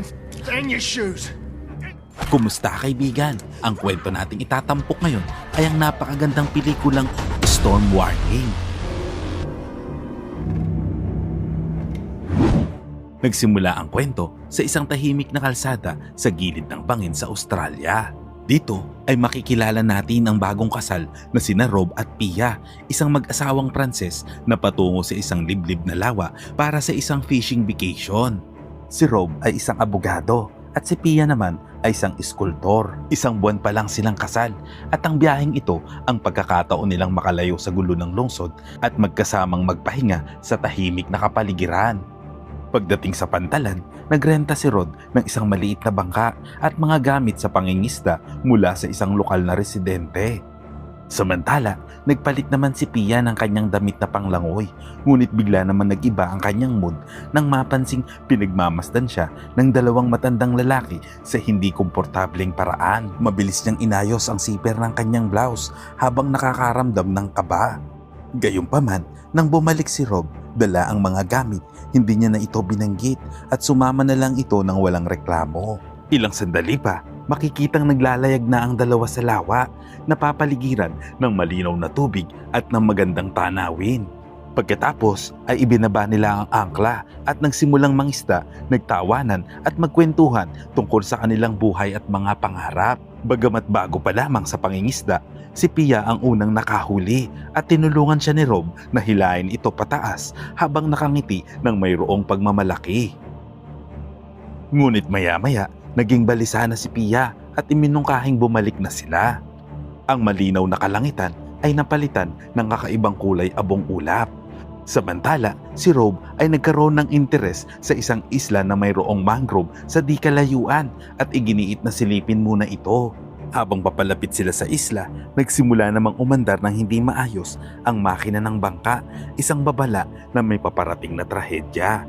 hands and your shoes. Kumusta kaibigan? Ang kwento nating itatampok ngayon ay ang napakagandang pelikulang Storm Warning. Nagsimula ang kwento sa isang tahimik na kalsada sa gilid ng bangin sa Australia. Dito ay makikilala natin ang bagong kasal na sina Rob at Pia, isang mag-asawang Pranses na patungo sa isang liblib na lawa para sa isang fishing vacation. Si Rob ay isang abogado at si Pia naman ay isang iskultor. Isang buwan pa lang silang kasal at ang biyaheng ito ang pagkakataon nilang makalayo sa gulo ng lungsod at magkasamang magpahinga sa tahimik na kapaligiran. Pagdating sa pantalan, nagrenta si Rod ng isang maliit na bangka at mga gamit sa pangingisda mula sa isang lokal na residente. Samantala, nagpalit naman si Pia ng kanyang damit na panglangoy, ngunit bigla naman nag-iba ang kanyang mood nang mapansing pinagmamasdan siya ng dalawang matandang lalaki sa hindi komportableng paraan. Mabilis niyang inayos ang siper ng kanyang blouse habang nakakaramdam ng kaba. Gayunpaman, nang bumalik si Rob, dala ang mga gamit, hindi niya na ito binanggit at sumama na lang ito ng walang reklamo. Ilang sandali pa, makikitang naglalayag na ang dalawa sa lawa, napapaligiran ng malinaw na tubig at ng magandang tanawin. Pagkatapos ay ibinaba nila ang angkla at nagsimulang mangisda, nagtawanan at magkwentuhan tungkol sa kanilang buhay at mga pangarap. Bagamat bago pa lamang sa pangingisda, si Pia ang unang nakahuli at tinulungan siya ni Rob na hilain ito pataas habang nakangiti ng mayroong pagmamalaki. Ngunit maya-maya, naging balisa na si Pia at iminungkahing bumalik na sila. Ang malinaw na kalangitan ay napalitan ng kakaibang kulay abong ulap. Samantala, si Rob ay nagkaroon ng interes sa isang isla na mayroong mangrove sa di kalayuan at iginiit na silipin muna ito. Habang papalapit sila sa isla, nagsimula namang umandar ng hindi maayos ang makina ng bangka, isang babala na may paparating na trahedya.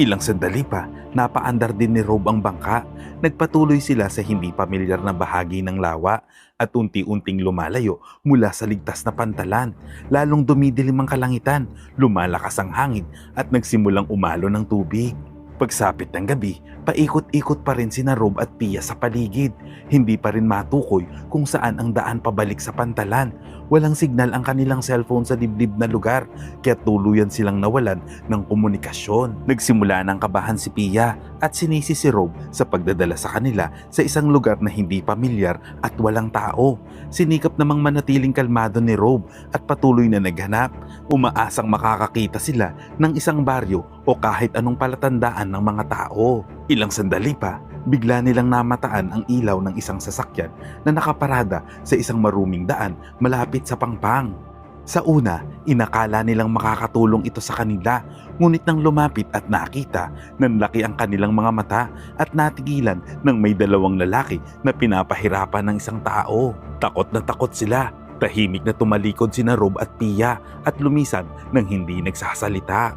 Ilang sandali pa, napaandar din ni Rob ang bangka. Nagpatuloy sila sa hindi pamilyar na bahagi ng lawa at unti-unting lumalayo mula sa ligtas na pantalan. Lalong dumidilim ang kalangitan, lumalakas ang hangin at nagsimulang umalo ng tubig. Pagsapit ng gabi, paikot-ikot pa rin sina Rob at Pia sa paligid. Hindi pa rin matukoy kung saan ang daan pabalik sa pantalan. Walang signal ang kanilang cellphone sa dibdib na lugar, kaya tuluyan silang nawalan ng komunikasyon. Nagsimula ng kabahan si Pia at sinisi si Rob sa pagdadala sa kanila sa isang lugar na hindi pamilyar at walang tao. Sinikap namang manatiling kalmado ni Rob at patuloy na naghanap. Umaasang makakakita sila ng isang baryo o kahit anong palatandaan ng mga tao. Ilang sandali pa, bigla nilang namataan ang ilaw ng isang sasakyan na nakaparada sa isang maruming daan malapit sa pangpang. Sa una, inakala nilang makakatulong ito sa kanila, ngunit nang lumapit at nakita, nanlaki ang kanilang mga mata at natigilan ng may dalawang lalaki na pinapahirapan ng isang tao. Takot na takot sila. Tahimik na tumalikod sina Rob at Pia at lumisan ng hindi nagsasalita.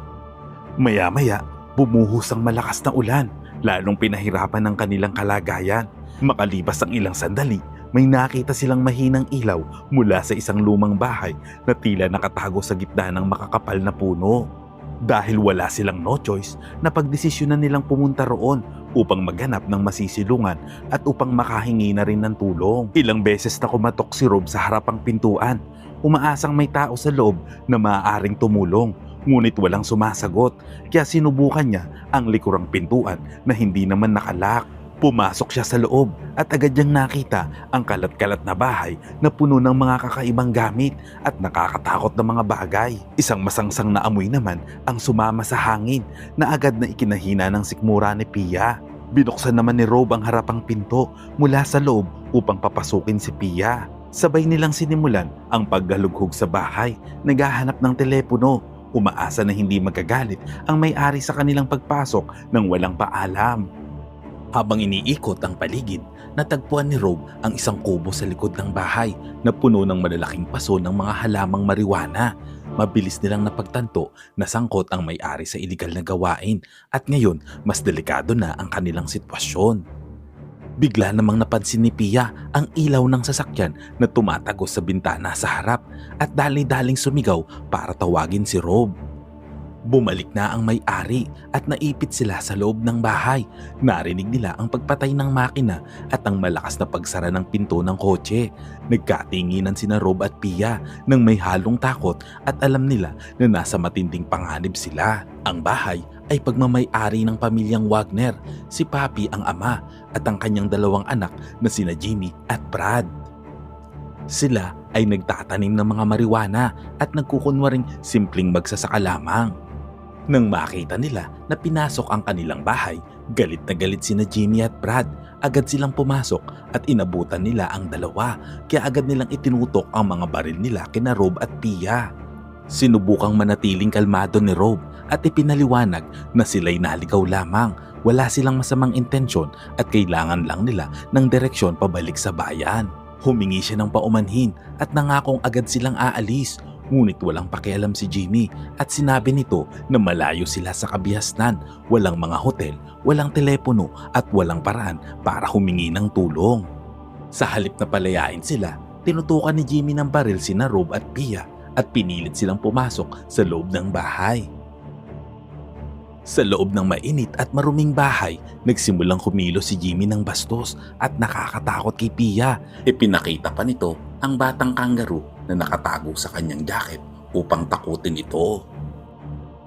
Maya-maya, bumuhos ang malakas na ulan, lalong pinahirapan ng kanilang kalagayan. Makalipas ang ilang sandali, may nakita silang mahinang ilaw mula sa isang lumang bahay na tila nakatago sa gitna ng makakapal na puno. Dahil wala silang no choice, napagdesisyonan nilang pumunta roon upang maghanap ng masisilungan at upang makahingi na rin ng tulong. Ilang beses na kumatok si Rob sa harapang pintuan, umaasang may tao sa loob na maaaring tumulong ngunit walang sumasagot kaya sinubukan niya ang likurang pintuan na hindi naman nakalak. Pumasok siya sa loob at agad niyang nakita ang kalat-kalat na bahay na puno ng mga kakaibang gamit at nakakatakot na mga bagay. Isang masangsang na amoy naman ang sumama sa hangin na agad na ikinahina ng sikmura ni Pia. Binuksan naman ni Rob ang harapang pinto mula sa loob upang papasukin si Pia. Sabay nilang sinimulan ang paggalughog sa bahay, naghahanap ng telepono, umaasa na hindi magagalit ang may-ari sa kanilang pagpasok nang walang paalam. Habang iniikot ang paligid, natagpuan ni Rob ang isang kubo sa likod ng bahay na puno ng malalaking paso ng mga halamang mariwana. Mabilis nilang napagtanto na sangkot ang may-ari sa iligal na gawain at ngayon mas delikado na ang kanilang sitwasyon. Bigla namang napansin ni Pia ang ilaw ng sasakyan na tumatagos sa bintana sa harap at dali-daling sumigaw para tawagin si Rob. Bumalik na ang may-ari at naipit sila sa loob ng bahay. Narinig nila ang pagpatay ng makina at ang malakas na pagsara ng pinto ng kotse. Nagkatinginan sina Rob at Pia nang may halong takot at alam nila na nasa matinding panganib sila. Ang bahay ay pagmamay-ari ng pamilyang Wagner, si Papi ang ama at ang kanyang dalawang anak na sina Jimmy at Brad. Sila ay nagtatanim ng mga mariwana at nagkukunwaring simpleng magsasaka lamang. Nang makita nila na pinasok ang kanilang bahay, galit na galit sina Jimmy at Brad. Agad silang pumasok at inabutan nila ang dalawa kaya agad nilang itinutok ang mga baril nila kina Rob at Pia. Sinubukang manatiling kalmado ni Rob at ipinaliwanag na sila'y naligaw lamang. Wala silang masamang intensyon at kailangan lang nila ng direksyon pabalik sa bayan. Humingi siya ng paumanhin at nangakong agad silang aalis. Ngunit walang pakialam si Jimmy at sinabi nito na malayo sila sa kabihasnan, walang mga hotel, walang telepono at walang paraan para humingi ng tulong. Sa halip na palayain sila, tinutukan ni Jimmy ng baril sina Rob at Pia at pinilit silang pumasok sa loob ng bahay. Sa loob ng mainit at maruming bahay, nagsimulang kumilo si Jimmy ng bastos at nakakatakot kay Pia. Ipinakita pa nito ang batang kangaroo na nakatago sa kanyang jacket upang takutin ito.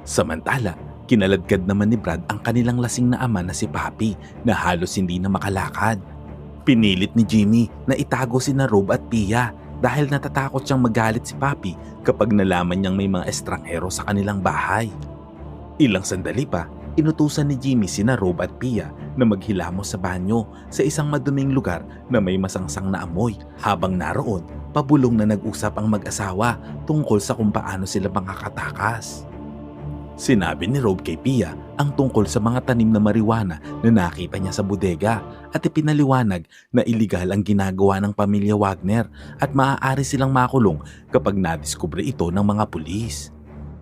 Samantala, kinaladkad naman ni Brad ang kanilang lasing na ama na si Papi na halos hindi na makalakad. Pinilit ni Jimmy na itago si na Rob at Pia dahil natatakot siyang magalit si Papi kapag nalaman niyang may mga estranghero sa kanilang bahay. Ilang sandali pa, inutusan ni Jimmy sina Rob at Pia na maghilamos sa banyo sa isang maduming lugar na may masangsang na amoy. Habang naroon, pabulong na nag-usap ang mag-asawa tungkol sa kung paano sila makakatakas. Sinabi ni Rob kay Pia ang tungkol sa mga tanim na marijuana na nakita niya sa bodega at ipinaliwanag na iligal ang ginagawa ng pamilya Wagner at maaari silang makulong kapag nadiskubre ito ng mga pulis.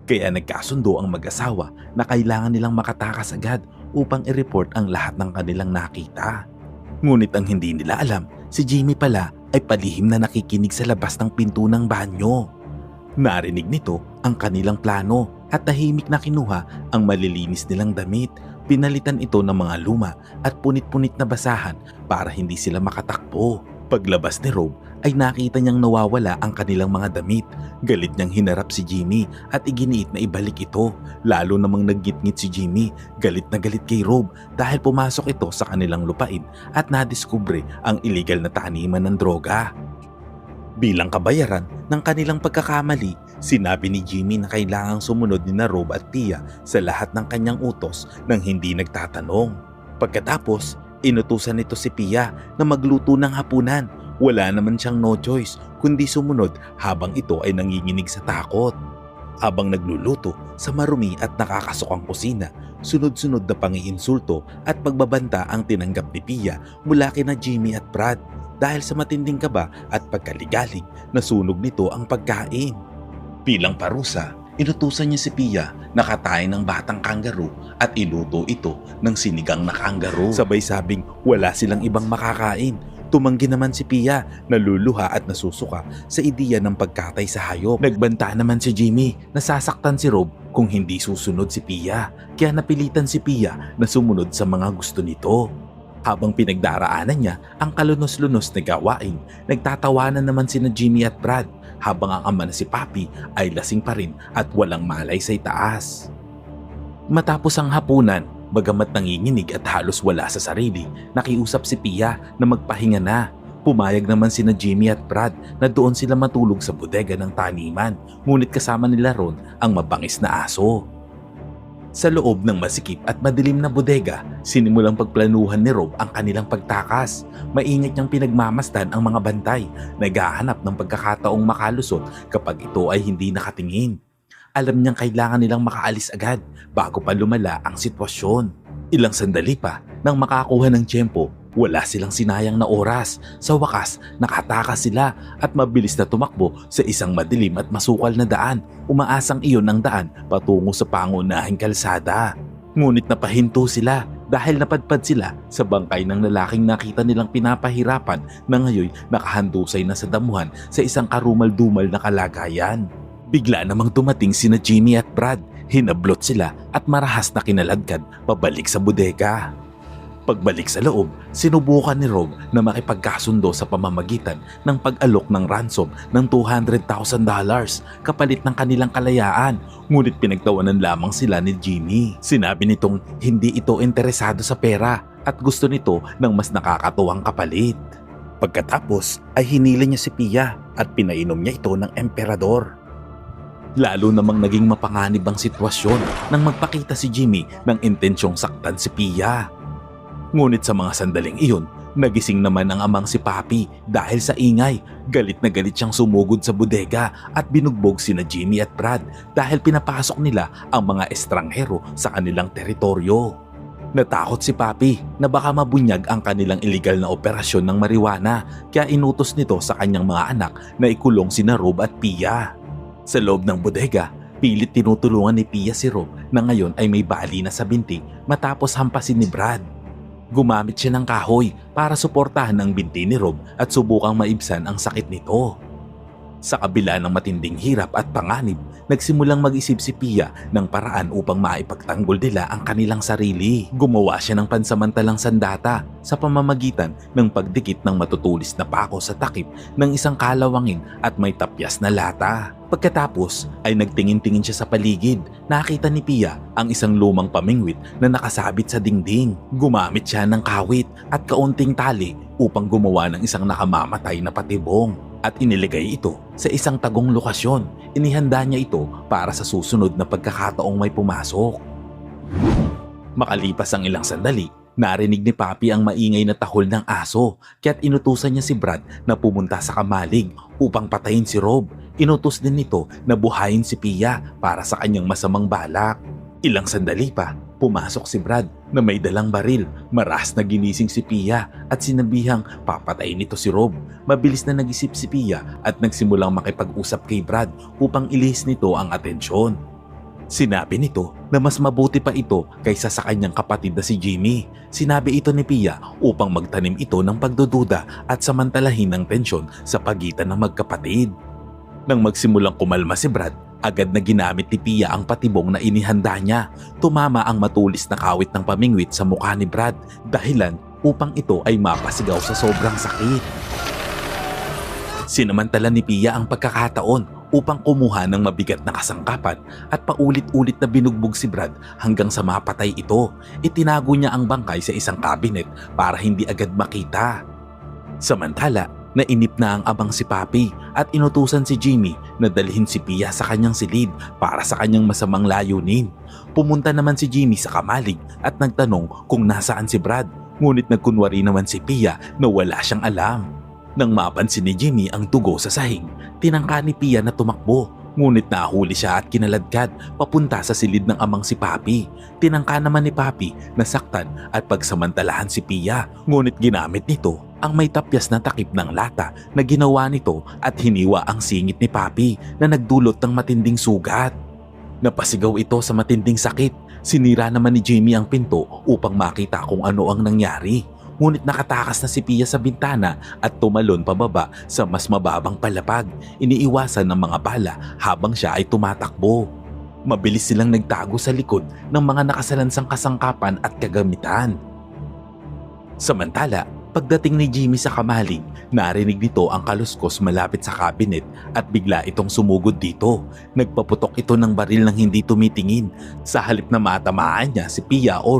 Kaya nagkasundo ang mag-asawa na kailangan nilang makatakas agad upang i-report ang lahat ng kanilang nakita. Ngunit ang hindi nila alam, si Jimmy pala ay palihim na nakikinig sa labas ng pinto ng banyo. Narinig nito ang kanilang plano at tahimik na kinuha ang malilinis nilang damit. Pinalitan ito ng mga luma at punit-punit na basahan para hindi sila makatakbo. Paglabas ni Rob ay nakita niyang nawawala ang kanilang mga damit. Galit niyang hinarap si Jimmy at iginiit na ibalik ito. Lalo namang naggitngit si Jimmy. Galit na galit kay Rob dahil pumasok ito sa kanilang lupain at nadiskubre ang illegal na taniman ng droga. Bilang kabayaran ng kanilang pagkakamali, sinabi ni Jimmy na kailangang sumunod ni na Rob at Pia sa lahat ng kanyang utos nang hindi nagtatanong. Pagkatapos, inutusan nito si Pia na magluto ng hapunan. Wala naman siyang no choice kundi sumunod habang ito ay nanginginig sa takot. Habang nagluluto sa marumi at nakakasukang kusina, sunod-sunod na pangiinsulto at pagbabanta ang tinanggap ni Pia mula kina Jimmy at Brad dahil sa matinding kaba at pagkaligalig nasunog nito ang pagkain. Bilang parusa, inutusan niya si Pia na katayin ng batang kangaroo at iluto ito ng sinigang na kangaroo. Sabay sabing wala silang ibang makakain. Tumanggi naman si Pia, naluluha at nasusuka sa ideya ng pagkatay sa hayop. Nagbanta naman si Jimmy, nasasaktan si Rob kung hindi susunod si Pia. Kaya napilitan si Pia na sumunod sa mga gusto nito. Habang pinagdaraanan niya ang kalunos-lunos na gawain, nagtatawanan naman sina Jimmy at Brad habang ang ama na si Papi ay lasing pa rin at walang malay sa itaas. Matapos ang hapunan, bagamat nanginginig at halos wala sa sarili, nakiusap si Pia na magpahinga na. Pumayag naman sina Jimmy at Brad na doon sila matulog sa bodega ng taniman, ngunit kasama nila ron ang mabangis na aso. Sa loob ng masikip at madilim na bodega, sinimulang pagplanuhan ni Rob ang kanilang pagtakas. Maingat niyang pinagmamasdan ang mga bantay, naghahanap ng pagkakataong makalusot kapag ito ay hindi nakatingin. Alam niyang kailangan nilang makaalis agad bago pa lumala ang sitwasyon. Ilang sandali pa nang makakuha ng tiyempo, wala silang sinayang na oras. Sa wakas, nakatakas sila at mabilis na tumakbo sa isang madilim at masukal na daan. Umaasang iyon ang daan patungo sa pangunahing kalsada. Ngunit napahinto sila dahil napadpad sila sa bangkay ng lalaking nakita nilang pinapahirapan na ngayon nakahandusay na sa damuhan sa isang karumal-dumal na kalagayan. Bigla namang dumating sina Jimmy at Brad. Hinablot sila at marahas na kinaladkad pabalik sa bodega. Pagbalik sa loob, sinubukan ni Rob na makipagkasundo sa pamamagitan ng pag-alok ng ransom ng $200,000 kapalit ng kanilang kalayaan ngunit pinagtawanan lamang sila ni Jimmy. Sinabi nitong hindi ito interesado sa pera at gusto nito ng mas nakakatuwang kapalit. Pagkatapos ay hinila niya si Pia at pinainom niya ito ng emperador. Lalo namang naging mapanganib ang sitwasyon nang magpakita si Jimmy ng intensyong saktan si Pia. Ngunit sa mga sandaling iyon, nagising naman ang amang si Papi dahil sa ingay. Galit na galit siyang sumugod sa bodega at binugbog sina Jimmy at Brad dahil pinapasok nila ang mga estranghero sa kanilang teritoryo. Natakot si Papi na baka mabunyag ang kanilang illegal na operasyon ng marijuana kaya inutos nito sa kanyang mga anak na ikulong sina Rob at Pia. Sa loob ng bodega, pilit tinutulungan ni Pia si Rob na ngayon ay may bali na sa binti matapos hampasin ni Brad. Gumamit siya ng kahoy para suportahan ang binti ni Rob at subukang maibsan ang sakit nito. Sa kabila ng matinding hirap at panganib, nagsimulang mag-isip si Pia ng paraan upang maipagtanggol nila ang kanilang sarili. Gumawa siya ng pansamantalang sandata sa pamamagitan ng pagdikit ng matutulis na pako sa takip ng isang kalawangin at may tapyas na lata. Pagkatapos ay nagtingin-tingin siya sa paligid. Nakita ni Pia ang isang lumang pamingwit na nakasabit sa dingding. Gumamit siya ng kawit at kaunting tali upang gumawa ng isang nakamamatay na patibong at iniligay ito sa isang tagong lokasyon. Inihanda niya ito para sa susunod na pagkakataong may pumasok. Makalipas ang ilang sandali, narinig ni Papi ang maingay na tahol ng aso kaya't inutusan niya si Brad na pumunta sa kamalig upang patayin si Rob. Inutos din nito na buhayin si Pia para sa kanyang masamang balak. Ilang sandali pa, pumasok si Brad na may dalang baril. Maras na ginising si Pia at sinabihang papatayin nito si Rob. Mabilis na nag-isip si Pia at nagsimulang makipag-usap kay Brad upang ilihis nito ang atensyon. Sinabi nito na mas mabuti pa ito kaysa sa kanyang kapatid na si Jimmy. Sinabi ito ni Pia upang magtanim ito ng pagdududa at samantalahin ng tensyon sa pagitan ng magkapatid. Nang magsimulang kumalma si Brad, agad na ginamit ni Pia ang patibong na inihanda niya. Tumama ang matulis na kawit ng pamingwit sa mukha ni Brad dahilan upang ito ay mapasigaw sa sobrang sakit. Sinamantala ni Pia ang pagkakataon upang kumuha ng mabigat na kasangkapan at paulit-ulit na binugbog si Brad hanggang sa mapatay ito. Itinago niya ang bangkay sa isang cabinet para hindi agad makita. Samantala, nainip na ang abang si Papi at inutusan si Jimmy na dalhin si Pia sa kanyang silid para sa kanyang masamang layunin. Pumunta naman si Jimmy sa kamalig at nagtanong kung nasaan si Brad ngunit nagkunwari naman si Pia na wala siyang alam. Nang mapansin ni Jimmy ang dugo sa sahig, tinangka ni Pia na tumakbo. Ngunit nahuli siya at kinaladkad papunta sa silid ng amang si Papi. Tinangka naman ni Papi na saktan at pagsamantalahan si Pia. Ngunit ginamit nito ang may tapyas na takip ng lata na ginawa nito at hiniwa ang singit ni Papi na nagdulot ng matinding sugat. Napasigaw ito sa matinding sakit. Sinira naman ni Jimmy ang pinto upang makita kung ano ang nangyari ngunit nakatakas na si Pia sa bintana at tumalon pababa sa mas mababang palapag. Iniiwasan ng mga bala habang siya ay tumatakbo. Mabilis silang nagtago sa likod ng mga nakasalansang kasangkapan at kagamitan. Samantala, pagdating ni Jimmy sa kamalig, narinig nito ang kaluskos malapit sa cabinet at bigla itong sumugod dito. Nagpaputok ito ng baril ng hindi tumitingin. Sa halip na matamaan niya si Pia o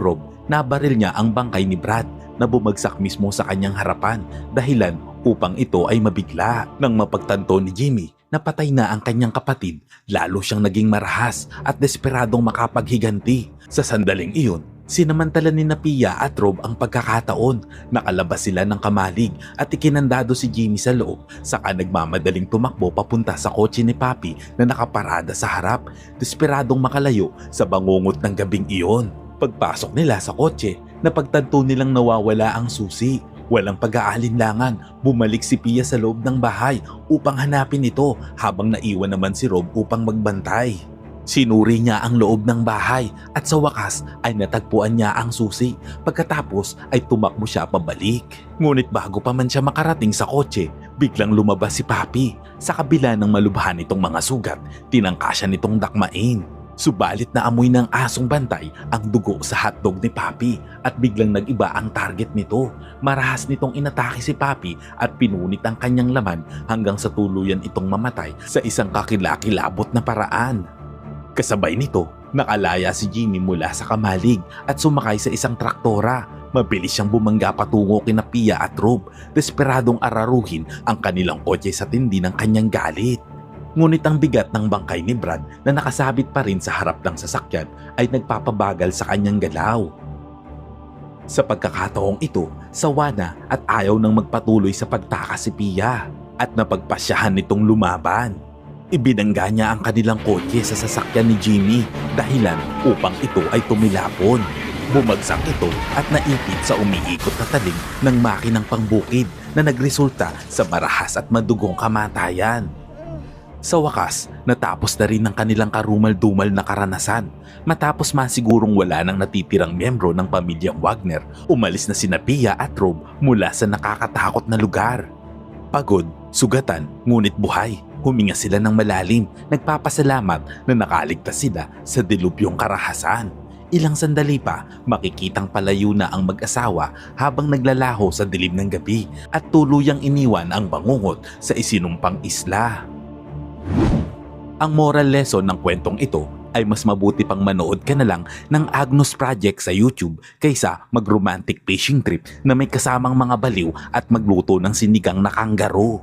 nabaril niya ang bangkay ni Brad na bumagsak mismo sa kanyang harapan dahilan upang ito ay mabigla. Nang mapagtanto ni Jimmy na patay na ang kanyang kapatid, lalo siyang naging marahas at desperadong makapaghiganti. Sa sandaling iyon, sinamantala ni Napia at Rob ang pagkakataon. Nakalabas sila ng kamalig at ikinandado si Jimmy sa loob saka nagmamadaling tumakbo papunta sa kotse ni Papi na nakaparada sa harap, desperadong makalayo sa bangungot ng gabing iyon. Pagpasok nila sa kotse, napagtanto nilang nawawala ang susi. Walang pag-aalinlangan, bumalik si Pia sa loob ng bahay upang hanapin ito habang naiwan naman si Rob upang magbantay. Sinuri niya ang loob ng bahay at sa wakas ay natagpuan niya ang susi. Pagkatapos ay tumakbo siya pabalik. Ngunit bago pa man siya makarating sa kotse, biglang lumabas si Papi. Sa kabila ng malubhan nitong mga sugat, tinangka siya nitong dakmain. Subalit na amoy ng asong bantay ang dugo sa hotdog ni Papi at biglang nag-iba ang target nito. Marahas nitong inatake si Papi at pinunit ang kanyang laman hanggang sa tuluyan itong mamatay sa isang kakilakilabot na paraan. Kasabay nito, nakalaya si Jimmy mula sa kamalig at sumakay sa isang traktora. Mabilis siyang bumangga patungo kina Pia at Rob, desperadong araruhin ang kanilang kotse sa tindi ng kanyang galit. Ngunit ang bigat ng bangkay ni Brad na nakasabit pa rin sa harap ng sasakyan ay nagpapabagal sa kanyang galaw. Sa pagkakataong ito, sawa na at ayaw nang magpatuloy sa pagtakas si Pia at napagpasyahan nitong lumaban. Ibinangga niya ang kanilang kotse sa sasakyan ni Jimmy dahilan upang ito ay tumilapon. Bumagsak ito at naipit sa umiikot na taling ng makinang pangbukid na nagresulta sa marahas at madugong kamatayan. Sa wakas, natapos na rin ang kanilang karumal-dumal na karanasan. Matapos masigurong wala nang natitirang miyembro ng pamilyang Wagner, umalis na sina Pia at Rob mula sa nakakatakot na lugar. Pagod, sugatan, ngunit buhay. Huminga sila ng malalim, nagpapasalamat na nakaligtas sila sa dilubyong karahasan. Ilang sandali pa, makikitang palayo na ang mag-asawa habang naglalaho sa dilim ng gabi at tuluyang iniwan ang bangungot sa isinumpang isla. Ang moral lesson ng kwentong ito ay mas mabuti pang manood ka na lang ng Agnos Project sa YouTube kaysa mag-romantic fishing trip na may kasamang mga baliw at magluto ng sinigang na kanggaro.